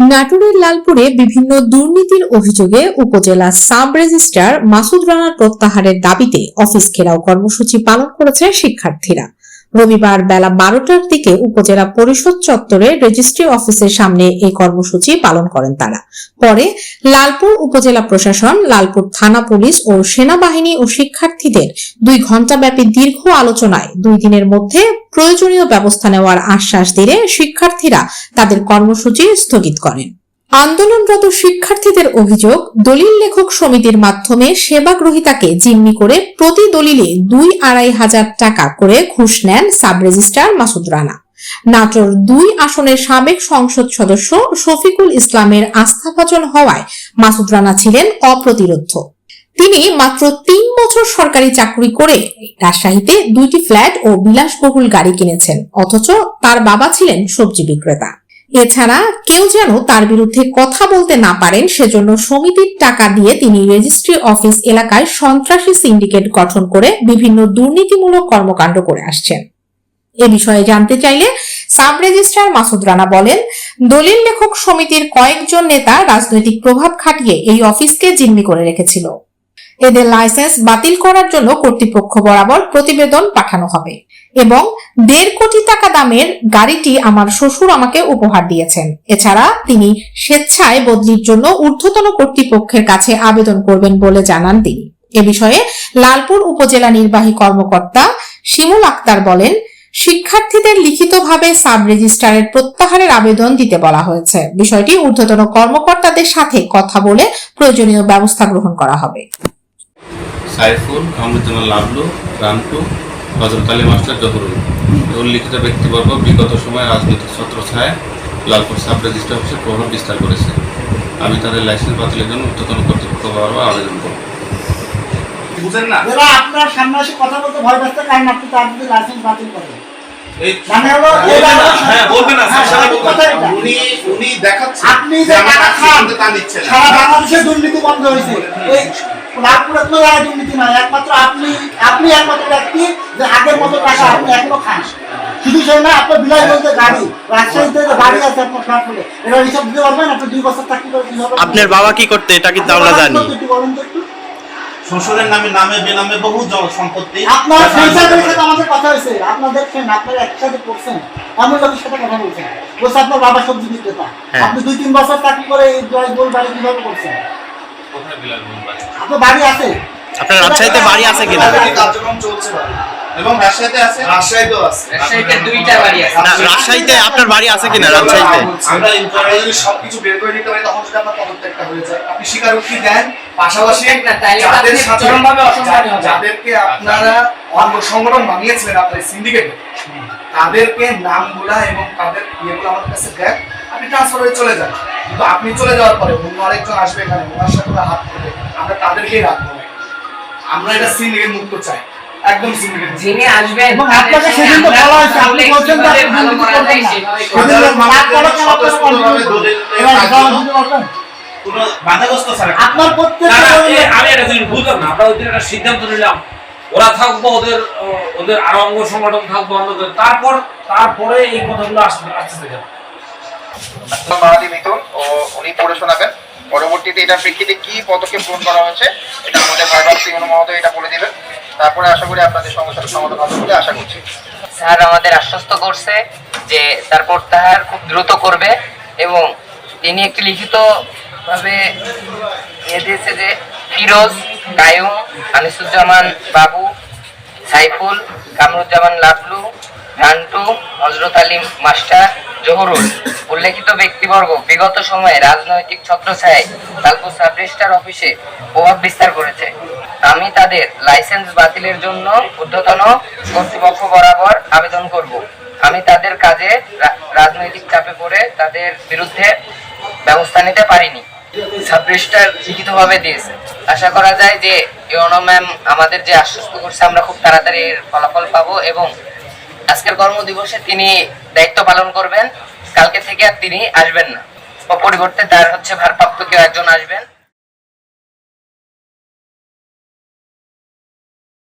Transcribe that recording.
নাটোরের লালপুরে বিভিন্ন দুর্নীতির অভিযোগে উপজেলা সাব রেজিস্ট্রার মাসুদ রানার প্রত্যাহারের দাবিতে অফিস ঘেরাও কর্মসূচি পালন করেছে শিক্ষার্থীরা। রবিবার বেলা বারোটার দিকে উপজেলা পরিষদ চত্বরে রেজিস্ট্রি অফিসের সামনে এই কর্মসূচি পালন করেন তারা। পরে লালপুর উপজেলা প্রশাসন, লালপুর থানা পুলিশ ও সেনাবাহিনী ও শিক্ষার্থীদের দুই ঘণ্টাব্যাপী দীর্ঘ আলোচনায় দুই দিনের মধ্যে প্রয়োজনীয় ব্যবস্থা নেওয়ার আশ্বাস দিলে শিক্ষার্থীরা তাদের কর্মসূচি স্থগিত করেন। আন্দোলনরত শিক্ষার্থীদের অভিযোগ, দলিল লেখক সমিতির মাধ্যমে সেবা গ্রহীতাকে জিম্মি করে প্রতি দলিলে দুই আড়াই হাজার টাকা করে ঘুষ নেন সাব রেজিস্ট্রার মাসুদ রানা। নাটোর দুই আসনের সাবেক সংসদ সদস্য শফিকুল ইসলামের আস্থাভাজন হওয়ায় মাসুদ রানা ছিলেন অপ্রতিরোধ্য। তিনি মাত্র তিন বছর সরকারি চাকরি করে রাজশাহীতে দুইটি ফ্ল্যাট ও বিলাসবহুল গাড়ি কিনেছেন, অথচ তার বাবা ছিলেন সবজি বিক্রেতা। এছাড়া কেউ যেন তার বিরুদ্ধে কথা বলতে না পারেন, সেজন্য সমিতির টাকা দিয়ে তিনি রেজিস্ট্রি অফিস এলাকায় সন্ত্রাসী সিন্ডিকেট গঠন করে বিভিন্ন দুর্নীতিমূলক কর্মকাণ্ড করে আসছেন। এ বিষয়ে জানতে চাইলে সাব রেজিস্ট্রার মাসুদ রানা বলেন, দলিল লেখক সমিতির কয়েকজন নেতা রাজনৈতিক প্রভাব খাটিয়ে এই অফিসকে জিম্মি করে রেখেছিল। এদের লাইসেন্স বাতিল করার জন্য কর্তৃপক্ষ বরাবর প্রতিবেদন পাঠানো হবে এবং দেড় কোটি টাকা দামের গাড়িটি আমার শ্বশুর আমাকে উপহার দিয়েছেন। এছাড়া তিনি স্বেচ্ছায় বদলির জন্য ঊর্ধ্বতন কর্তৃপক্ষের কাছে আবেদন করবেন বলে জানান তিনি। এ বিষয়ে লালপুর উপজেলা নির্বাহী কর্মকর্তা শিমুল আক্তার বলেন, শিক্ষার্থীদের লিখিতভাবে সাব রেজিস্ট্রারের প্রত্যাহারের আবেদন দিতে বলা হয়েছে। বিষয়টি ঊর্ধ্বতন কর্মকর্তাদের সাথে কথা বলে প্রয়োজনীয় ব্যবস্থা গ্রহণ করা হবে। সাইফুল কামরুজ্জামান লাবলু রামটু হজরত আলী মাস্টার জহুরুল। উল্লিখিত ব্যক্তিবর্গ বিগত সময়ে রাজনৈতিক ছত্রছায়ায় লালপুর সাব রেজিস্ট্রার অফিসে প্রভাব বিস্তার করেছে। আমি তাদের লাইসেন্স বাতিলের জন্য উচ্চতন কর্তৃপক্ষ বারবার আবেদন করব। বুঝেন না? এরা আপনার সামনে এসে কথা বলতে ভয় পাচ্ছে কারণ আপনি তার যদি লাইসেন্স বাতিল করেন। আপনি যে টাকা খান সারা বাংলাদেশে দুর্নীতি বন্ধ হয়েছে। এই লাভপুরে তো দুর্নীতি নয় একমাত্র আপনি আপনি একমাত্র ব্যক্তি যে আগের মতো টাকা আপনি এখনও খান শুধু সেই না আপনার বিলাস বলতে গাড়ি রাজশাহীতে গাড়ি আছে আপনার ফ্ল্যাট বলে এরা হিসাব দিতে পারবেন আপনি দুই বছর চাকরি করে আপনার বাবা কি করতে? এটা কিন্তু আমরা জানি। শ্বশুরের নামে নামে বেনামে বহু সম্পত্তি। আপনার সেই সাথে আমাদের কথা হয়েছে। আপনার দেখছেন আপনারা একসাথে পড়ছেন। এমন লোকের সাথে কথা বলছেন বলছে আপনার বাবা সবজি বিক্রেতা। হ্যাঁ। আপনি দুই তিন বছর চাকরি করে এই জয় গোল বাড়ি কীভাবে করছেন? কোথায় বাড়ি? আপনার বাড়ি আছে? আপনার রাজশাহীতে বাড়ি আছে কিনা? কার্যক্রম চলছে এবং রাজশাহীতে আছে? রাজশাহীতেও আছে। রাজশাহীতে দুইটা বাড়ি আছে। না রাজশাহীতে আপনার বাড়ি আছে কিনা রাজশাহীতে? আমরা ইনফরমেশন সবকিছু বের করে নিতে পারি তখন যদি আপনার পদত্যাগটা হয়ে যায়। আপনি স্বীকারোক্তি দেন পাশাপাশি যাদের অসম্মানী। যাদেরকে আপনারা অঙ্গ সংগঠন বানিয়েছিলেন আপনার সিন্ডিকেটে তাদেরকে নামগুলা এবং তাদের ইয়েগুলো আমাদের কাছে দেন আপনি ট্রান্সফার হয়ে চলে যান। কিন্তু আপনি চলে যাওয়ার পরে অন্য আরেকজন আসবে এখানে ওনার সাথে হাত করবে আমরা তাদেরকেই রাখব। আমরা এটা সিন্ডিকেট মুক্ত চাই। একদম সিন্ডিকেট যিনি এবং আপনাকে সেদিন তো বলা হয়েছে, আপনি বলছেন যে আপনি করবেন আপনারা আমি একটা জিনিস বুঝলাম না। আমরা একটা সিদ্ধান্ত নিলাম। ওরা থাকব ওদের ওদের আরও অঙ্গ সংগঠন থাকব অন্যদের তারপর তারপরে এই কথাগুলো আসতে আসতে বাঙালি মিথুন ও, উনি পড়ে শোনাবেন। পরবর্তীতে এটার প্রেক্ষিতে কি পদক্ষেপ গ্রহণ করা হয়েছে, এটা আমাদের ভাইবার সিং মহোদয় এটা বলে দিবেন। তারপরে আশা করি আপনাদের সমস্যার সমাধান হবে বলে আশা করছি। স্যার, আমাদের আশ্বস্ত করছে যে তার প্রত্যাহার খুব দ্রুত করবে এবং তিনি একটি লিখিত ভাবে ইয়ে দিয়েছে যে ফিরোজ, কায়ুম, আনিসুজ্জামান বাবু, সাইফুল, কামরুজ্জামান লাবলু রান্টু, হজরত আলী মাস্টার জহুরুল। উল্লেখিত ব্যক্তিবর্গ, বিগত সময়ে রাজনৈতিক ছত্রছায়ায় লালপুর সাব রেজিস্ট্রার অফিসে প্রভাব বিস্তার করেছে। আমি তাদের লাইসেন্স বাতিলের জন্য ঊর্ধ্বতন কর্তৃপক্ষ বরাবর আবেদন করব। আমি তাদের কাজে রাজনৈতিক চাপে পড়ে তাদের বিরুদ্ধে ব্যবস্থা নিতে পারিনি। সাব রেজিস্ট্রার লিখিতভাবে দিয়েছে। আশা করা যায় যে ইউনো ম্যাম আমাদের যে আশ্বস্ত করছে, আমরা খুব তাড়াতাড়ি ফলাফল পাবো এবং আজকের কর্মদিবসে তিনি দায়িত্ব পালন করবেন। কালকে থেকে আর তিনি আসবেন না। পরিবর্তে তার হচ্ছে ভারপ্রাপ্ত কেউ একজন আসবেন।